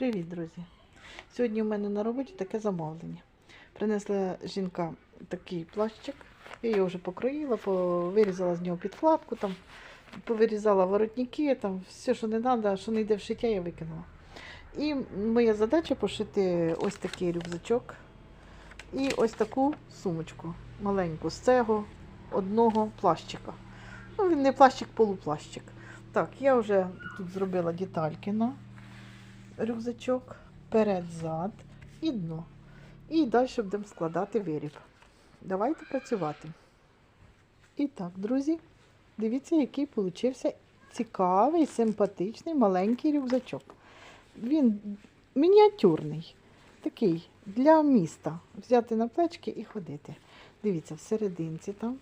Привіт, друзі! Сьогодні у мене на роботі таке замовлення. Принесла жінка такий плащик. Я його вже покроїла, по- вирізала з нього підкладку, там, повирізала воротники, там, все, що не треба, що не йде в шиття, я викинула. І моя задача пошити ось такий рюкзачок і ось таку сумочку маленьку з цього одного плащика. Ну, він не плащик, полуплащик. Так, я вже тут зробила детальки на рюкзачок, перед, зад і дно. І далі будемо складати виріб. Давайте працювати. І так, друзі, дивіться, який получився цікавий, симпатичний маленький рюкзачок. Він мініатюрний, такий для міста. Взяти на плечки і ходити. Дивіться, всерединці там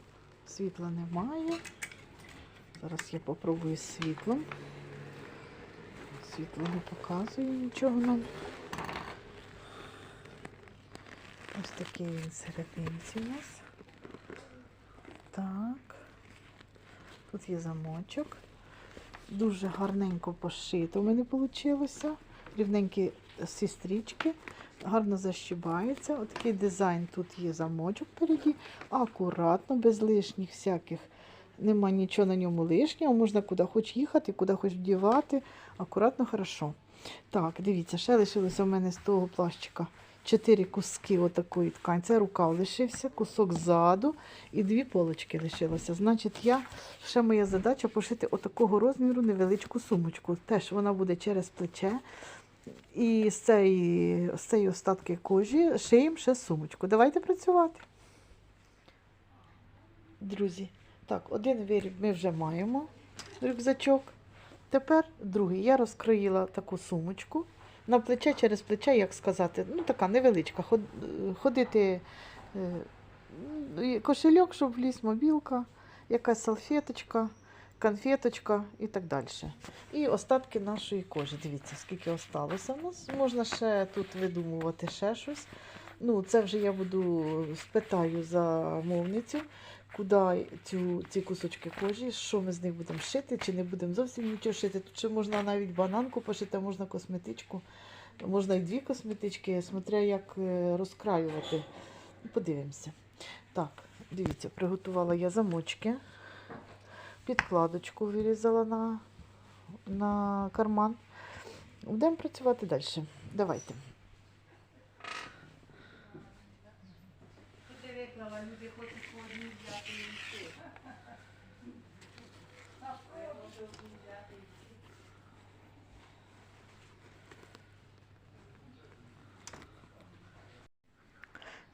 світла немає. Зараз я попробую з світлом. Світло не показує нічого нам. Ось такий він серединці у нас. Так. Тут є замочок. Дуже гарненько пошито в мене вийшло. Рівненькі всі стрічки. Гарно защибається. Отакий дизайн. Тут є замочок впереді. Акуратно, без лишніх всяких. Нема нічого на ньому лишнього. Можна куди хоч їхати, куди хоч вдівати. Акуратно, хорошо. Так, дивіться, ще лишилося в мене з того плащика чотири куски отакої ткань. Це рукав лишився, кусок ззаду і дві полочки лишилося. Значить, я ще моя задача пошити отакого розміру невеличку сумочку. Теж вона буде через плече. І з цієї, з цієї остатки кожі шиємо ще сумочку. Давайте працювати. Друзі, так, один виріб ми вже маємо, рюкзачок. Тепер другий. Я розкроїла таку сумочку. На плече через плече, як сказати, ну така невеличка. Ходити е, кошельок, щоб вліз, мобілка, якась салфеточка, конфеточка і так далі. І остатки нашої кожи. Дивіться, скільки осталося нас. Можна ще тут видумувати ще щось. Ну, це вже я буду спитаю замовницю, куди цю, ці кусочки кожі, що ми з них будемо шити, чи не будемо зовсім нічого шити. Тут ще можна навіть бананку пошити, можна косметичку, можна і дві косметички, смотря як е, розкраювати. Подивимося. Так, дивіться, приготувала я замочки, підкладочку вирізала на, на карман. Будемо працювати далі. Давайте. Виклала, люди хочуть по одній взяти і йти.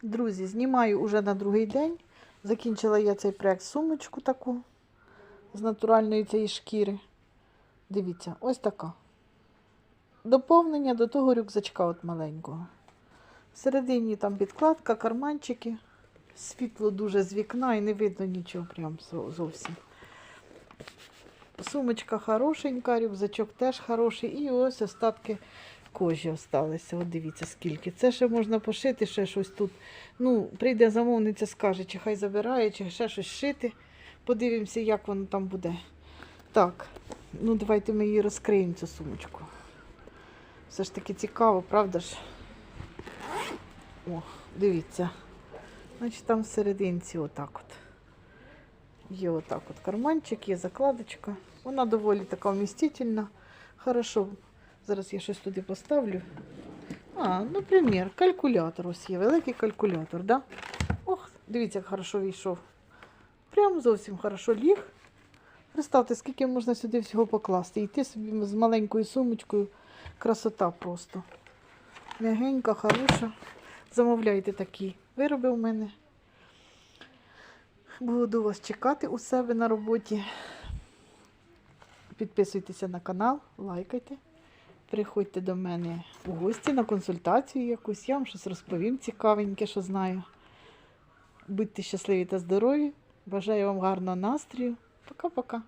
Друзі, знімаю уже на другий день. Закінчила я цей проект сумочку таку з натуральної цієї шкіри. Дивіться, ось така. Доповнення до того рюкзачка от маленького. Всередині там підкладка, карманчики. Світло дуже з вікна і не видно нічого прям зовсім. Сумочка хорошенька, рюкзачок теж хороший. І ось остатки кожі осталися. От дивіться, скільки. Це ще можна пошити, ще щось тут. Ну, прийде замовниця, скаже, чи хай забирає, чи ще щось шити. Подивимося, як воно там буде. Так, ну давайте ми її розкриємо, цю сумочку. Все ж таки цікаво, правда ж? О, дивіться. Значить, там всерединці отак от. Є отак от карманчик, є закладочка. Вона доволі така вмістительна. Хорошо. Зараз я щось туди поставлю. А, наприклад, калькулятор. Ось є великий калькулятор, да? Ох, дивіться, як хорошо війшов. Прям зовсім хорошо ліг. Представте, скільки можна сюди всього покласти. Йти собі з маленькою сумочкою. Красота просто. Мягенька, хороша. Замовляйте такі вироби у мене. Буду вас чекати у себе на роботі. Підписуйтеся на канал, лайкайте. Приходьте до мене у гості на консультацію якусь. Я вам щось розповім цікавеньке, що знаю. Будьте щасливі та здорові. Бажаю вам гарного настрою. Пока-пока.